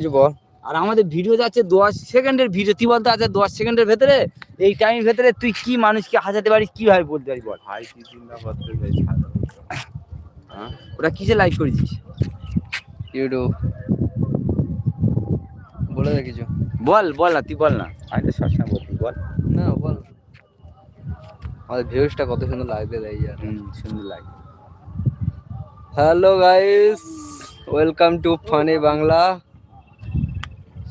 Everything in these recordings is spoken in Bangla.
কিছু বল। আর আমাদের ভিডিও যাচ্ছে দশ সেকেন্ডের ভিডিও তুই বলতে আছে দশ সেকেন্ডের ভেতরে? এই টাইমের ভেতরে তুই কি মানুষকে হাসাতে পারিস কীভাবে বলতে পারিস বল? ভাই কি চিন্তা করতে চাই হ্যাঁ? ওটা কিসে লাইক করেছিস? ইউটিউব বলে দে কিছু। বল বল না তুই বল না। আমি তো সবসময় বলছি বল। না বল। আমাদের ভিউজটা কত সুন্দর লাগবে তাই আর সুন্দর লাগে hello guys welcome to funny Bangla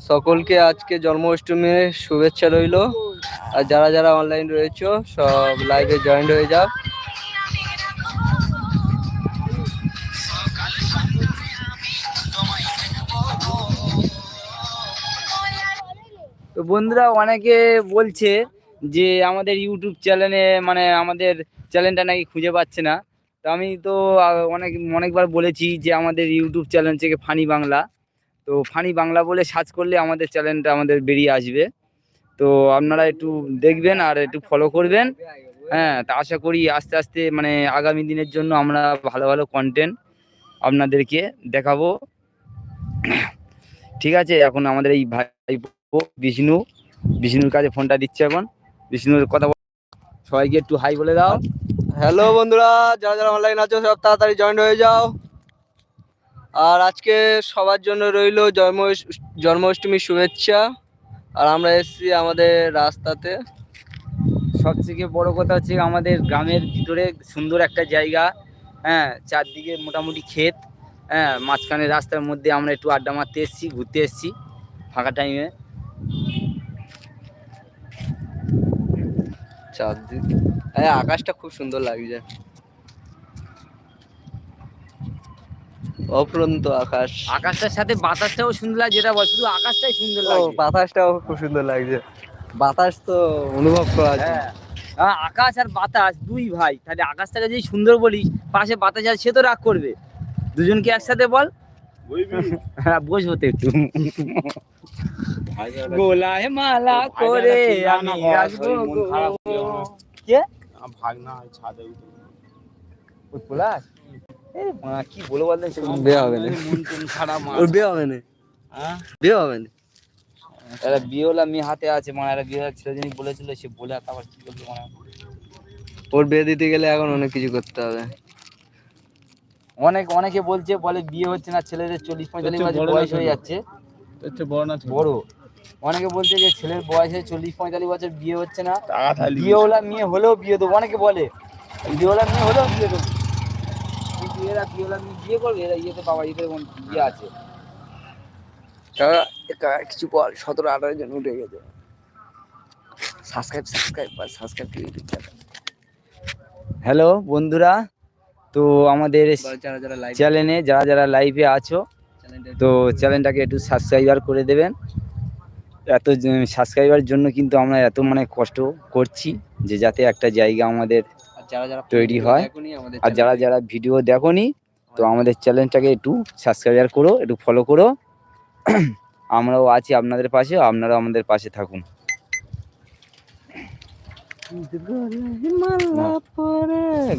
সকলকে আজকে জন্মাষ্টমীর শুভেচ্ছা রইল। আর যারা যারা অনলাইন রয়েছে, সব লাইভে জয়েন হয়ে যাও। তো বন্ধুরা, অনেকে বলছে যে আমাদের ইউটিউব চ্যানেলে মানে আমাদের চ্যানেলটা নাকি খুঁজে পাচ্ছে না। তো আমি তো অনেক, অনেকবার বলেছি যে আমাদের ইউটিউব চ্যানেল থেকে ফানি বাংলা। তো ফানি বাংলা বলে সার্চ করলে আমাদের চ্যানেলটা আমাদের বেরিয়ে আসবে। তো আপনারা একটু দেখবেন আর একটু ফলো করবেন। হ্যাঁ তা আশা করি আস্তে আস্তে মানে আগামী দিনের জন্য আমরা ভালো ভালো কন্টেন্ট আপনাদেরকে দেখাবো। ঠিক আছে, এখন আমাদের এই ভাই বিষ্ণু, বিষ্ণুর কাছে ফোনটা দিচ্ছে এখন। বিষ্ণুর কথা সবাইকে একটু হাই বলে দাও। হ্যালো বন্ধুরা, যারা যারা অনলাইন আছো সব তাড়াতাড়ি জয়েন হয়ে যাও। আর আজকে সবার জন্য রইল জন্ম জন্মাষ্টমীর শুভেচ্ছা। আর আমরা এসেছি আমাদের রাস্তাতে। সবথেকে বড় কথা হচ্ছে আমাদের গ্রামের ভিতরে সুন্দর একটা জায়গা। হ্যাঁ চারদিকে মোটামুটি ক্ষেত। হ্যাঁ মাঝখানে রাস্তার মধ্যে আমরা একটু আড্ডা মারতে এসেছি ঘুরতে এসেছি ফাঁকা টাইমে চারদিক হ্যাঁ আকাশটা খুব সুন্দর লাগছে। অফুরন্ত আকাশ। আকাশটার সাথে বাতাসটাও সুন্দর লাগে যেটা বল শুধু আকাশটাই সুন্দর ও লাগে বাতাসটাও খুব সুন্দর লাগছে। বাতাস তো অনুভব করা যায়। হ্যাঁ। আকাশ আর বাতাস দুই ভাই। তাহলে আকাশটাকে যদি সুন্দর বলিস পাশে বাতাস আছে সে তো রাগ করবে। দুজনকে একসাথে বল। হ্যাঁ বসবো তো একটু। গোলায় মালা করে আমি রাখব কে? ভাগনা ছাদে ওই পলাশ? এ মা, কি বলব বলতেন বিয়ে হবে না মন খারাপ ওর বিয়ে হবে না? হ্যাঁ? বিয়ে হবে না? একটা বিয়েওয়ালা মেয়ে হাতে আছে মানে একটা বিয়েওয়ালা ছেলে যিনি বলেছিল সে বলে আর তারপর কি করবে মানে ওর বিয়ে দিতে গেলে এখন অনেক কিছু করতে হবে। অনেক অনেকে বলছে বলে বিয়ে হচ্ছে না ছেলেদের চল্লিশ পঁয়তাল্লিশ বছর বয়স হয়ে যাচ্ছে। বড় বড়। অনেকে বলছে যে ছেলের বয়সে চল্লিশ পঁয়তাল্লিশ বছর বিয়ে হচ্ছে না। বিয়েওয়ালা মেয়ে হলেও বিয়ে দেবো অনেকে বলে বিয়েওয়ালা মেয়ে হলেও বিয়ে দেবো। এরা বিয়েওয়ালা মেয়ে বিয়ে করবে? এরা ইয়েতে বাবা ইয়েতে বিয়ে আছে। কিছু বল সতেরো আঠারো জন উঠে গেছে। Subscribe subscribe subscribe YouTube channel hello বন্ধুরা। তো আমাদের যারা যারা চ্যানেলে যারা যারা লাইভে আছো তো চ্যানেলটাকে একটু সাবস্ক্রাইবার করে দেবেন। এত সাবস্ক্রাইবার জন্য কিন্তু আমরা এত মানে কষ্ট করছি যে যাতে একটা জায়গা আমাদের তৈরি হয়। আমাদের আর যারা যারা ভিডিও দেখোনি তো আমাদের চ্যানেলটাকে একটু সাবস্ক্রাইবার করো একটু ফলো করো। আমরাও আছি আপনাদের পাশে আপনারাও আমাদের পাশে থাকুন।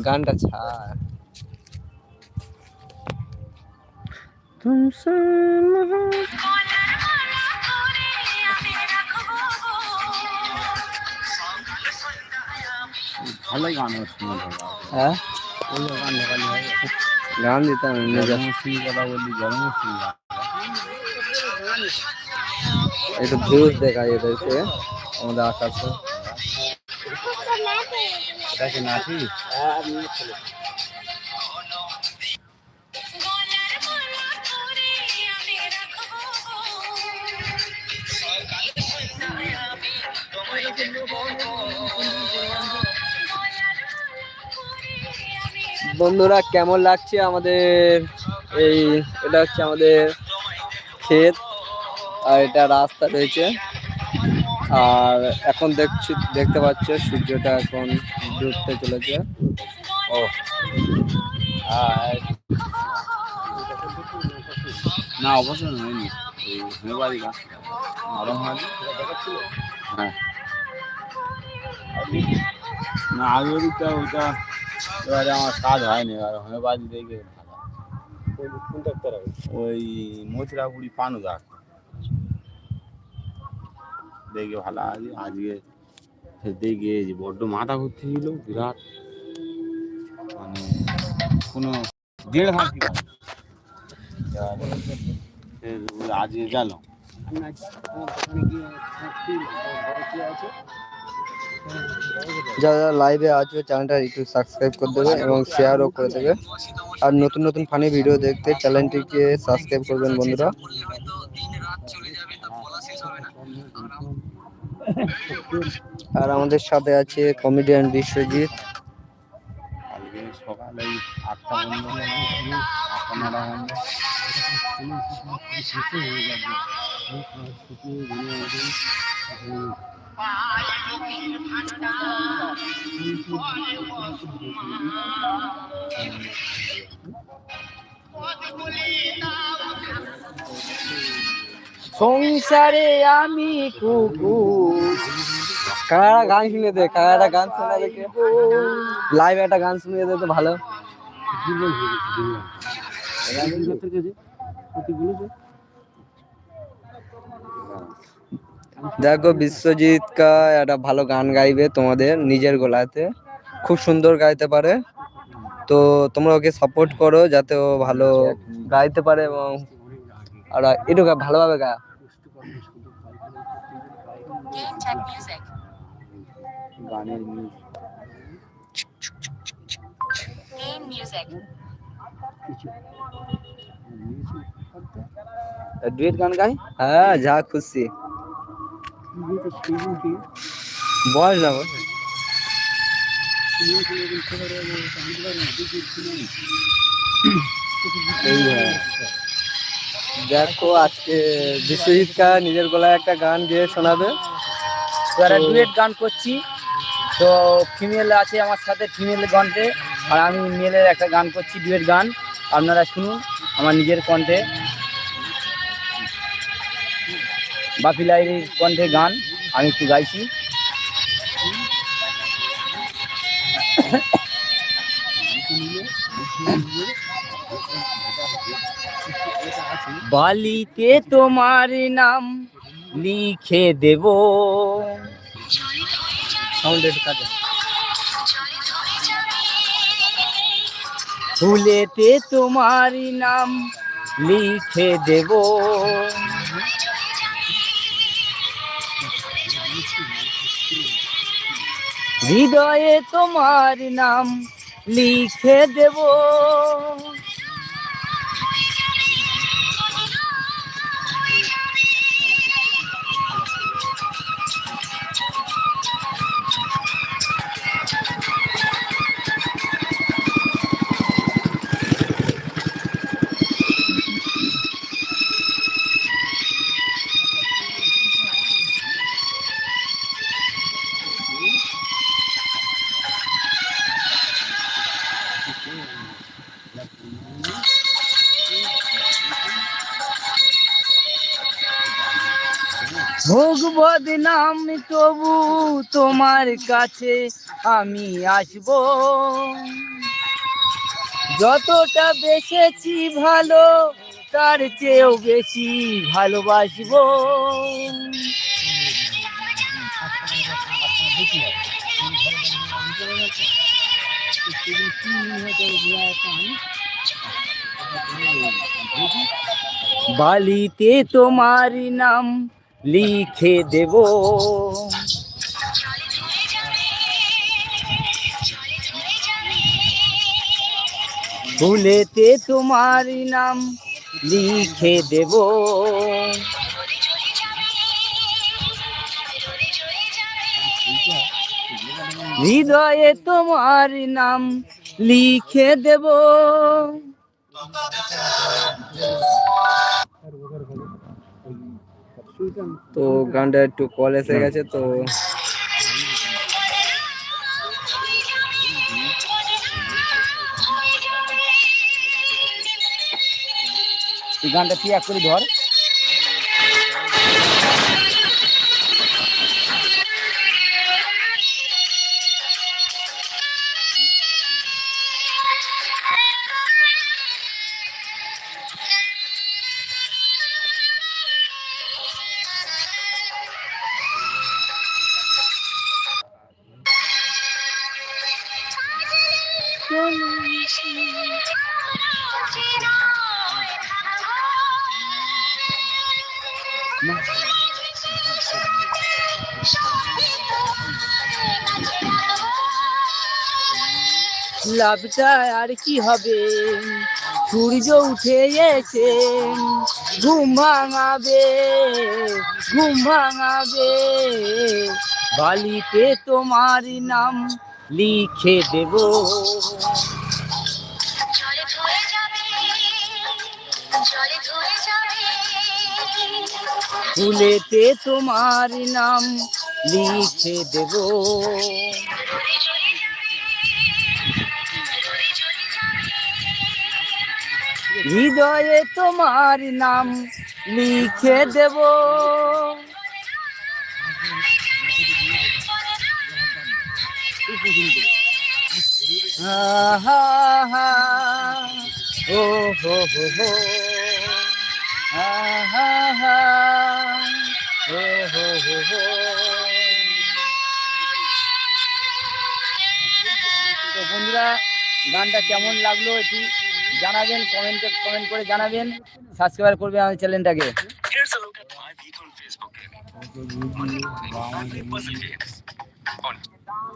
গানটা ছাড়। ভালোই গান শুনে হ্যাঁ? গান দিতাম এমনি কথা বললি একটু ভিউজ দেখা যেতেছে আমাদের আকাশে এটা কি বন্ধুরা, কেমন লাগছে আমাদের এই, এটা হচ্ছে আমাদের ক্ষেত, আর এটা রাস্তা রয়েছে। আর এখন দেখছি, দেখতে পাচ্ছ, সূর্যটা এখন ডুবতে চলেছে। ও। আর না অবশ্যই হয়নি। হ্যাঁ না? আগে ওইটা এবারে আমার কাজ হয়নি, এবার দেখে ওই মথুরাপুরি পানুদা দেখে ভালো আছে, আজকে খেতে গিয়েছি বড্ড মাথা ঘুরতে ছিল বিরাট। মানে কোনো দেড় হাত আজকে গেল। যারা লাইভে আছে চ্যানেলটা একটু সাবস্ক্রাইব করে দেবে এবং শেয়ারও করে দেবে। আর নতুন নতুন ফানি ভিডিও দেখতে চ্যানেলটিকে সাবস্ক্রাইব করবেন বন্ধুরা। আর আমাদের সাথে আছে কমেডিয়ান বিশ্বজিৎ। সংসারে আমি কুকুর। কারা গান শুনে দে, কারা একটা গান শোনা দেখে লাইভ একটা গান শুনিয়ে দে তো ভালো। দেখো বিশ্বজিৎ কা একটা ভালো গান গাইবে তোমাদের নিজের গলাতে। খুব সুন্দর গাইতে পারে। তো তোমরা ওকে সাপোর্ট করো যাতে ও ভালো গাইতে পারে এবং আর একটু গা- ভালোভাবে গা গানের ডুয়েট গান গাই? হ্যাঁ যা খুশি। বল না। দেখো আজকে বিশ্বজিৎ কা নিজের গলায় একটা গান গিয়ে শোনাবে। একটা ডুয়েট গান করছি। তো ফিমেল আছে আমার সাথে ফিমেল কণ্ঠে। আর আমি মেলের একটা গান করছি ডুয়েট গান। আপনারা শুনুন আমার নিজের কণ্ঠে। বাপি লাইরির কণ্ঠে গান, আমি একটু গাইছি। বালিতে তোমার নাম লিখে দেব। ফুলেতে তোমার নাম লিখে দেব। হৃদয়ে তোমার নাম লিখে দেব। বদনাম তবু তোমার কাছে আমি আসব। যতটা বেসেছি ভালো, তার চেয়েও বেশি ভালোবাসবো। বালিতে তোমার নাম লিখে দেব। ভুলেতে তোমার নাম লিখে দেব। হৃদয়ে তোমার নাম লিখে দেব। তো গানটা একটু কল এসে গেছে তো গানটা তুই এক করে ধর। লাভটা আর কি হবে? সূর্য উঠে এসে ঘুম ভাঙাবে ঘুম ভাঙাবে। বালিতে তোমার নাম লিখে দেব। ফুলেতে তোমার নাম লিখে দেব। হৃদয়ে তোমার নাম লিখে দেব। আহা হা ও হো হো হো। ও হো হো হো। তো বন্ধুরা গানটা কেমন লাগল একটু জানাবেন কমেন্টে কমেন্ট করে জানাবেন। সাবস্ক্রাইব করবে আমাদের চ্যানেলটাকে।